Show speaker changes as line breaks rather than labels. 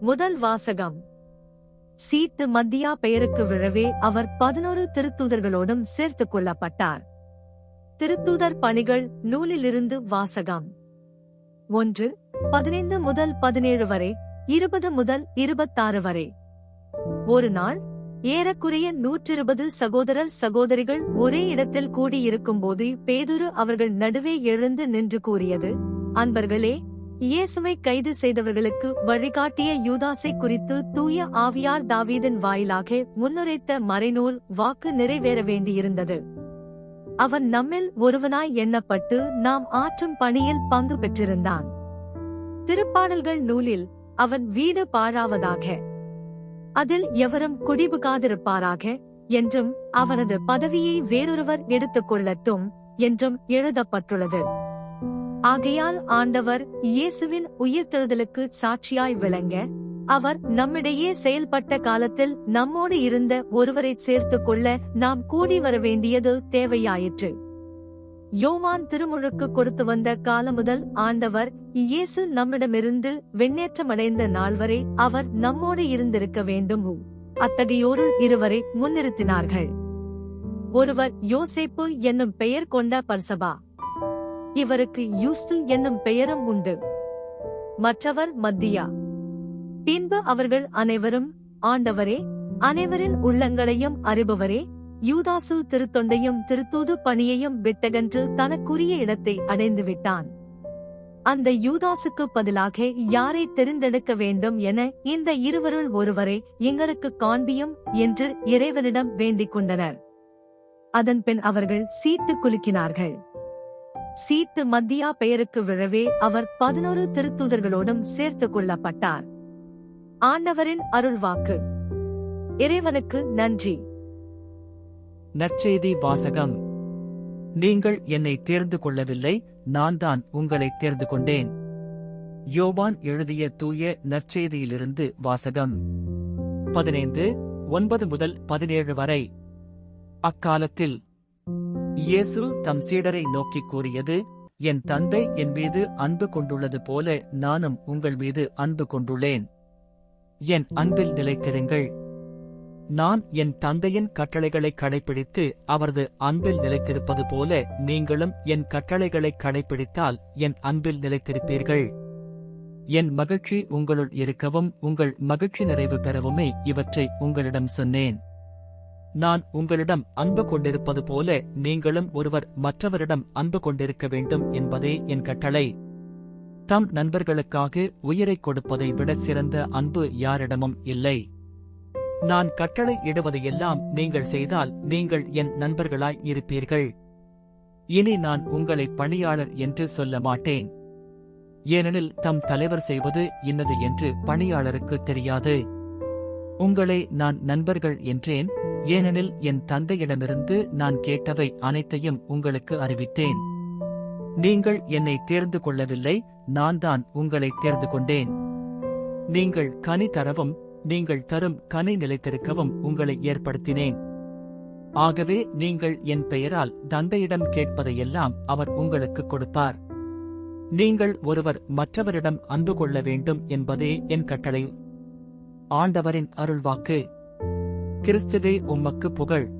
முதல் வாசகம். சீட்டு மத்தியா பெயருக்கு விழவே அவர் பதினோரு திருத்தூதர்களோடும் சேர்த்துக் கொள்ளப்பட்டார். திருத்தூதர் பணிகள் நூலிலிருந்து வாசகம். ஒன்று பதினைந்து முதல் பதினேழு வரை இருபது முதல் இருபத்தாறு வரை. ஒரு நாள் ஏறக்குறைய நூற்றிருபது சகோதரர் சகோதரிகள் ஒரே இடத்தில் கூடியிருக்கும்போது பேதுரு அவர்கள் நடுவே எழுந்து நின்று கூறியது அன்பர்களே இயேசுவை கைது செய்தவர்களுக்கு வழிகாட்டிய யூதாசை குறித்து தூய ஆவியார் தாவீதின் வாயிலாக முன்னுரைத்த மறைநூல் வாக்கு நிறைவேற வேண்டியிருந்தது. அவன் நம்மில் ஒருவனாய் எண்ணப்பட்டு நாம் ஆற்றும் பணியில் பங்கு பெற்றிருந்தான். திருப்பாடல்கள் நூலில் அவன் வீடு பாழாவதாக அதில் எவரும் குடிபுகாதிருப்பாராக? என்றும் அவரது பதவியை வேறொருவர் எடுத்துக் கொள்ளட்டும் என்றும் எழுதப்பட்டுள்ளது. ஆகையால் ஆண்டவர் இயேசுவின் உயிர்த்தெழுதலுக்கு சாட்சியாய் விளங்க அவர் நம்மிடையே செயல்பட்ட காலத்தில் நம்மோடு இருந்த ஒருவரை சேர்த்துக் கொள்ள நாம் கூடி வர வேண்டியது தேவையாயிற்று. யோவான் திருமுழுக்கு கொடுத்து வந்த காலம் முதல் ஆண்டவர் இயேசு நம்மிடமிருந்து வெண்ணேற்றமடைந்த நாள் வரை அவர் நம்மோடு இருந்திருக்க வேண்டும்? அத்தகையோரு இருவரை முன்னிறுத்தினார்கள். ஒருவர் யோசேப்பு என்னும் பெயர் கொண்ட பர்சபா. இவருக்கு யூஸ்து என்னும் பெயரும் உண்டு. மற்றவர் மத்தியா. பின்பு அவர்கள் அனைவரும் ஆண்டவரே அனைவரின் உள்ளங்களையும் அறிபவரே யூதாசு திருத்தொண்டையும் திருத்தூது பணியையும் விட்டகன்று தனக்குரிய இடத்தை அடைந்து விட்டான் அந்த யூதாசுக்கு பதிலாக யாரை தெரிந்தெடுக்க வேண்டும் என இந்த இருவருள் ஒருவரை எங்களுக்கு காண்பியும் என்று இறைவனிடம் வேண்டிக் கொண்டனர். அதன்பின் அவர்கள் சீட்டு குலுக்கினார்கள். சீட்டு மத்தியா பெயருக்கு விழவே அவர் பதினோரு திருத்தூதர்களோடும் சேர்த்துக் கொள்ளப்பட்டார். ஆண்டவரின் அருள்வாக்கு. இறைவனுக்கு நன்றி.
நற்செய்தி வாசகம். நீங்கள் என்னை தேர்ந்து கொள்ளவில்லை நான் தான் உங்களை தேர்ந்து கொண்டேன். யோவான் எழுதிய தூய நற்செய்தியிலிருந்து வாசகம். பதினைந்து ஒன்பது முதல் பதினேழு வரை. அக்காலத்தில் இயேசு தம் சீடரை நோக்கிக் கூறியது என் தந்தை என் மீது அன்பு கொண்டுள்ளது போல நானும் உங்கள் மீது அன்பு கொண்டுள்ளேன். என் அன்பில் நிலைத்திருங்கள். நான் என் தந்தையின் கட்டளைகளை கடைபிடித்து அவரது அன்பில் நிலைத்திருப்பது போல நீங்களும் என் கட்டளைகளை கடைபிடித்தால் என் அன்பில் நிலைத்திருப்பீர்கள். என் மகிழ்ச்சி உங்களுள் இருக்கவும் உங்கள் மகிழ்ச்சி நிறைவு பெறவுமே இவற்றை உங்களிடம் சொன்னேன். நான் உங்களிடம் அன்பு கொண்டிருப்பது போல நீங்களும் ஒருவர் மற்றவரிடம் அன்பு கொண்டிருக்க வேண்டும் என்பதே என் கட்டளை. தம் நண்பர்களுக்காக உயிரைக் கொடுப்பதை விட சிறந்த அன்பு யாரிடமும் இல்லை. நான் கட்டளை இடுவதையெல்லாம் நீங்கள் செய்தால் நீங்கள் என் நண்பர்களாய் இருப்பீர்கள். இனி நான் உங்களை பணியாளர் என்று சொல்ல மாட்டேன். ஏனெனில் தம் தலைவர் செய்வது இன்னது என்று பணியாளருக்கு தெரியாது. உங்களை நான் நண்பர்கள் என்றேன். ஏனெனில் என் தந்தையிடமிருந்து நான் கேட்டவை அனைத்தையும் உங்களுக்கு அறிவித்தேன். நீங்கள் என்னை தேர்ந்து கொள்ளவில்லை நான் தான் உங்களை தேர்ந்து கொண்டேன். நீங்கள் கனி தரவும் நீங்கள் தரும் கனி நிலைத்திருக்கவும் உங்களை ஏற்படுத்தினேன். ஆகவே நீங்கள் என் பெயரால் தந்தையிடம் கேட்பதையெல்லாம் அவர் உங்களுக்கு கொடுப்பார். நீங்கள் ஒருவர் மற்றவரிடம் அன்பு கொள்ள வேண்டும் என்பதே என் கட்டளை. ஆண்டவரின் அருள்வாக்கு. கிறிஸ்துவே உம்மக்கு புகழ்.